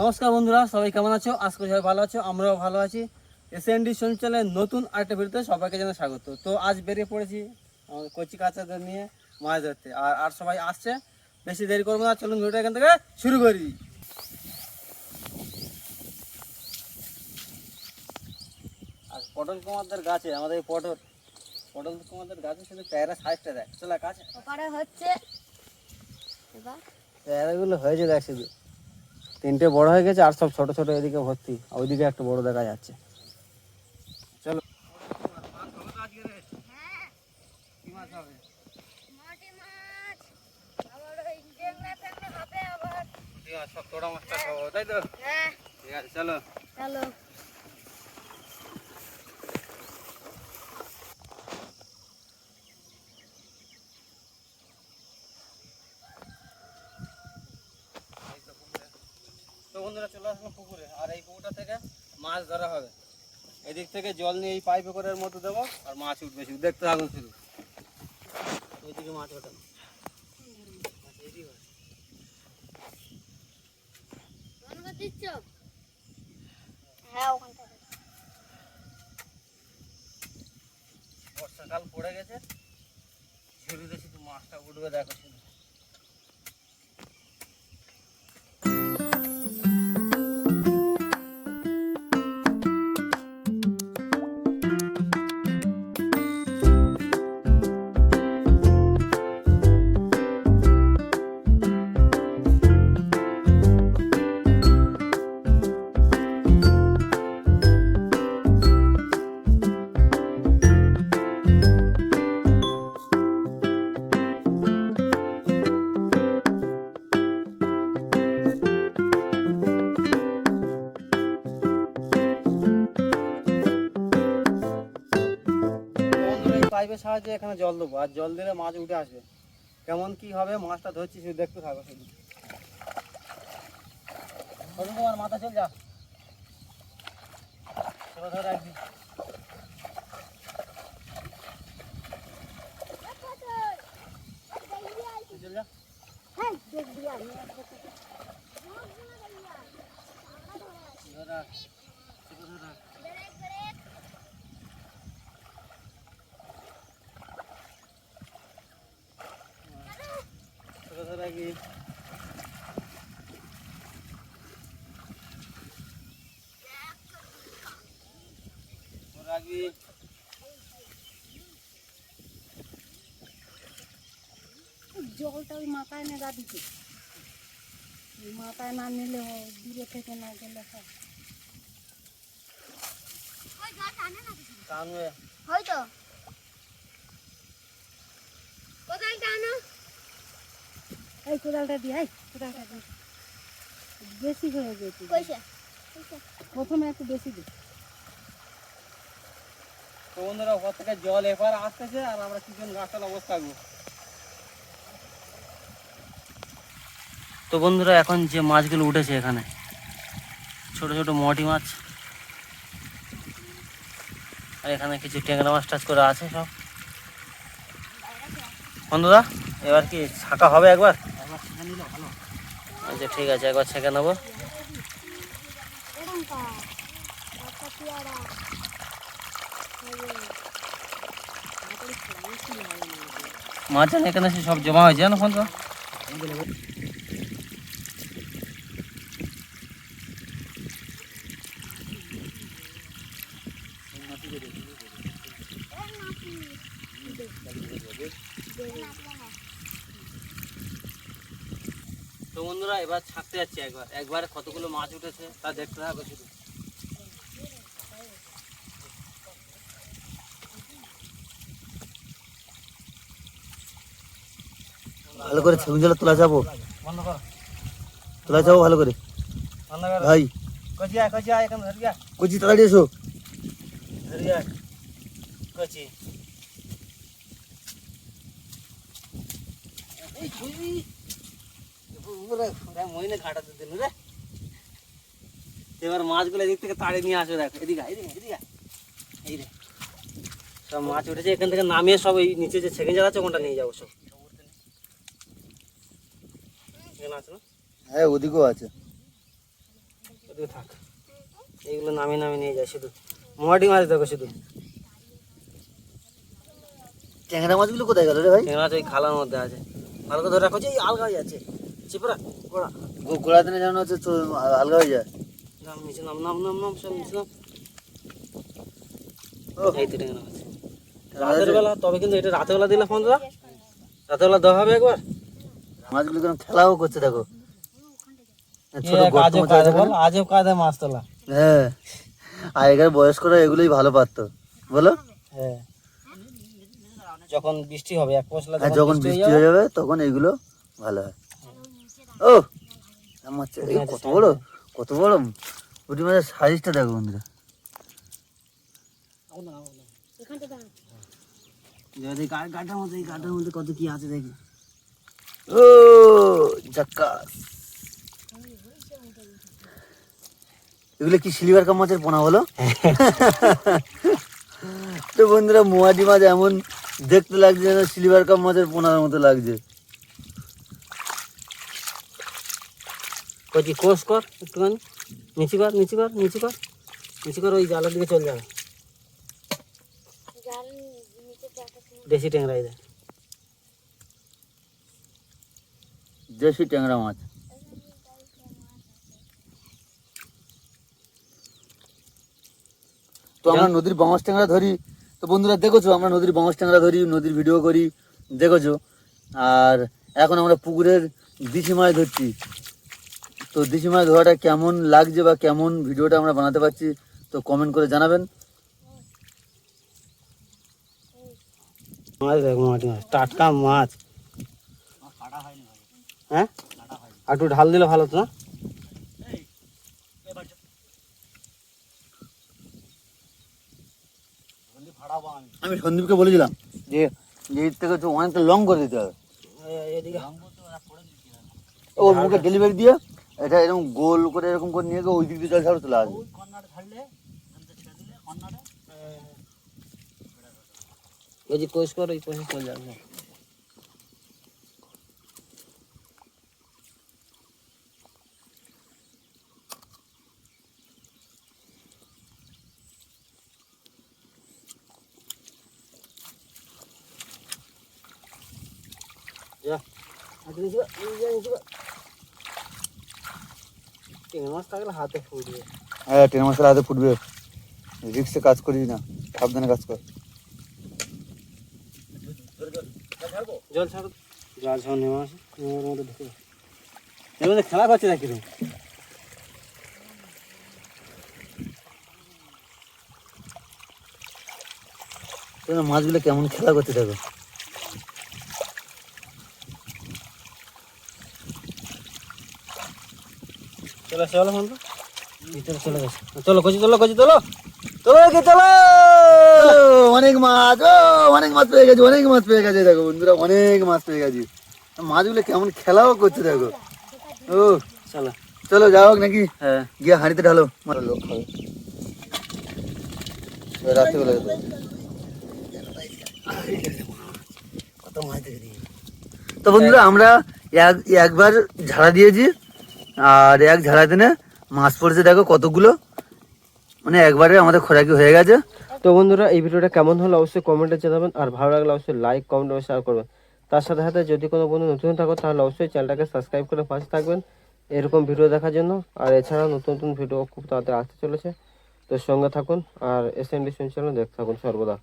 নমস্কার বন্ধুরা সবাই কেমন আছো? আজকে সবাই ভালো আছো আমরাও ভালো আছি। এসএনডি সঞ্চালের নতুন আরেকটা ভিডিওতে সবাইকে জানাই স্বাগত। তো আজ বেরিয়ে পড়েছি আমাদের কচি কাচাদের নিয়ে মাছ ধরতে আর আর সবাই আসছে বেশি দেরি করব না চলুন ভিডিওটা এখান থেকে শুরু করি। আর পটল কুমারদের গাছে আমাদের এই পটল পটল কুমারদের গাছে শুধু পেয়ারা সাইজটা দেখ চলে কাছে হচ্ছে পেয়ারাগুলো হয়েছে দেখ শুধু। তিনটে বড় হয়ে গেছে আর সব ছোট ছোট এদিকে ভর্তি আর ওইদিকে একটা বড় দেখা যাচ্ছে। চলো। চলো। মাছ আবার ওই ডেংলা ফেংলা হবে আবার ঠিক আছে সব তোড়া মাছটা খাব তাই তো হ্যাঁ ঠিক আছে চলো চলো তো বন্ধুরা চলে আসলাম পুকুরে আর এই পুকুরটা থেকে মাছ ধরা হবে। এদিক থেকে জল নিয়ে এই পাইপে করে মধ্যে দেবো আর মাছ উঠবে শুধু। দেখতে থাকুন শুধু। ওইদিকে মাছ ওঠে ধন্যবাদ দিচ্ছ হ্যাঁ বর্ষাকাল পড়ে গেছে। ঝুড়িতে শুধু মাছটা উঠবে দেখো শুধু। পাইপের সাহায্যে এখানে জল দেবো, আর জল দিলে মাছ উঠে আসবে। কেমন কি হবে মাছটা ধরছি, শুধু দেখতে থাকো শুধু। কুমার মাথা চল যা রাখবি তুই চল যা হ্যাঁ দেখবি আমি ধরে রাখ ছোটো ধরে রাখ ছোটো ধরে রাখবি জলটা ওই মাথায় নেগা ওই মাথায় না নিলে দূরে থেকে না গেলে হয়। হয়তো। কোথায় টানো। এই কোদালটা দি এই কোদালটা দি। বেশি হয়ে গেছে প্রথমে একটু বেশি দি। তো বন্ধুরা ওপর থেকে জল এবার আসতেছে আর আমরা কিছুজন গাছটার অবস্থা থাকব তো বন্ধুরা এখন যে মাছগুলো উঠেছে এখানে ছোট ছোট মটি মাছ আর এখানে কিছু ট্যাংরা মাছ টাছ করে আছে সব। বন্ধুরা এবার কি ছাকা হবে একবার? আচ্ছা ঠিক আছে একবার ছেঁকে নেব এরকম কা একটা পেয়ারা মাছ এখানে সব জমা হয়েছে, জানো বন্ধুরা তো? বন্ধুরা, এবার ছাকতে যাচ্ছি একবার। একবারে কতগুলো মাছ উঠেছে তা দেখতে হবে শুধু। ভালো করে ছবি জলে তোলা যাব। তোলা যাব ভালো করে। ভাই। কচি তাড়াতাড়ি এসো। এবার মাছগুলো এদিক থেকে তাড়ে নিয়ে আসবে দেখ। এদিকে এদিকে এদিকে এই রে। সব মাছ উঠেছে এখান থেকে নামিয়ে সব এই নিচে যে সেকেন্ড জায়গা আছে ওখানটা নিয়ে যাব সব। এখানে আছে না? হ্যাঁ ওদিকেও আছে। এদিকে থাক। এইগুলো নামি নামি নিয়ে যায় শুধু। মোয়াটি মাছ দেখো শুধু। ট্যাংরা মাছগুলো কোথায় গেল রে ভাই? ট্যাংরা মাছ ওই খালার মধ্যে আছে। ভালো করে ধরে রাখো যে আলগা হয়ে যাচ্ছে। চিপরা গোড়া গোড়া দিনে যেমন হচ্ছে আলগা হয়ে যায়। নাম নিচে নাম নাম নাম নাম সব নিচে নাম। ও। এই তো ট্যাংরা মাছ রাতের বেলা তবে কিন্তু এটা রাতের বেলা দিলে ফোন দাদা। রাতের বেলা দেওয়া হবে একবার। মাছগুলো কেন খেলাও করছে দেখো। ছোট এক গর্ত মতো আছে বল আজব কায়দায় মাছ তোলা। হ্যাঁ। আগেকার বয়স্করা এগুলোই ভালো পারতো। বলো? হ্যাঁ। যখন বৃষ্টি হবে এক পশলা আর যখন বৃষ্টি হয়ে যাবে তখন এগুলো ভালো হয়। ও! আমার কত বড় কত বড়। পুঁটি মাছের সাইজটা দেখো বন্ধুরা। গাটার মধ্যে এই গাটার মধ্যে কত কি আছে দেখি। ও জাক্কাস। এগুলো কি সিলভার কাপ মাছের পোনা বলো? তো বন্ধুরা মোয়াজি মাছ এমন দেখতে লাগছে যেন সিলভার কাপ মাছের পোনার মতো লাগছে। কচি কোষ কর একটুখানি? নিচু কর নিচু কর নিচু কর। নিচু কর ওই জালের দিকে চলে যাবে জাল নিচে দেখা দেশি ট্যাংরা এই দেখ। দেশি ট্যাংরা মাছ। তো আমরা নদীর বাঁশ ট্যাংরা ধরি। তো বন্ধুরা দেখেছ আমরা নদীর বাঁশ ট্যাংরা ধরি নদীর ভিডিও করি দেখেছ? আর এখন আমরা পুকুরের দিশি মাছ ধরছি। তো দিশি মাছ ধরাটা কেমন লাগছে বা কেমন ভিডিওটা আমরা বানাতে পারছি তো কমেন্ট করে জানাবেন। মাছ দেখ মাছ টাটকা মাছ। হ্যাঁ? আর একটু ঢাল দিলে ভালো তো না? আমি সন্দীপকে বলেছিলাম যে যে এর থেকে তো অনেকটা লং করে দিতে হবে। এই- এদিকে ওর মুখে ডেলিভারি দিয়ে এটা এরকম গোল করে এরকম করে নিয়ে গিয়ে ওই দিক দিয়ে জল ছাড়ো চলে আসবে ওই যে কোষ কর ওই কোষে চলে যাবে হাতে নিচে কর, এই যা নিচে কর। চিংড়ি মাছ থাকলে হাতে ফুটবে হ্যাঁ ট্রেন মশলা হাতে ফুটবে রিক্সে কাজ করিস না সাবধানে কাজ কর জল ছাড়ো জল ছাড়ো নেমে আসে নেমের মধ্যে ঢুকে। এর মধ্যে খেলা করছে নাকি তুমি মাছগুলো কেমন খেলা করতে দেখো চলে আসে চলো বন্ধু। ভিতরে চলে গেছে। চলো কচি কচি কি তোলো অনেক মাছ ও অনেক মাছ পেয়ে গেছে অনেক মাছ পেয়ে গেছে দেখো বন্ধুরা অনেক মাছ পেয়ে গেছে। মাছগুলো কেমন খেলাও করছে দেখো। ও চলো। চলো যাও নাকি? হ্যাঁ। গিয়ে হাঁড়িতে ঢালো। লোক খাবে রাত্রিবেলা কত মাছ দেখে তো বন্ধুরা আমরা এক একবার ঝাড়া দিয়েছি। আর এক ঝাড়া দিনে মাছ পড়েছে, দেখো কতগুলো। মানে একবারে আমাদের খোরাকি হয়ে গেছে। তো বন্ধুরা, এই ভিডিওটা কেমন হলো অবশ্যই কমেন্টে জানাবেন, আর ভালো লাগলে অবশ্যই লাইক কমেন্ট ও শেয়ার করবেন। তার সাথে সাথে যদি কোনো বন্ধু নতুন থাকো, তাহলে অবশ্যই চ্যানেলটাকে সাবস্ক্রাইব করে পাশে থাকবেন। এরকম ভিডিও দেখার জন্য। আর এছাড়াও নতুন নতুন ভিডিও খুব তাড়াতাড়ি আসতে চলেছে। তো সঙ্গে থাকুন, আর এস এন ডি চ্যানেল দেখতে থাকুন সর্বদা।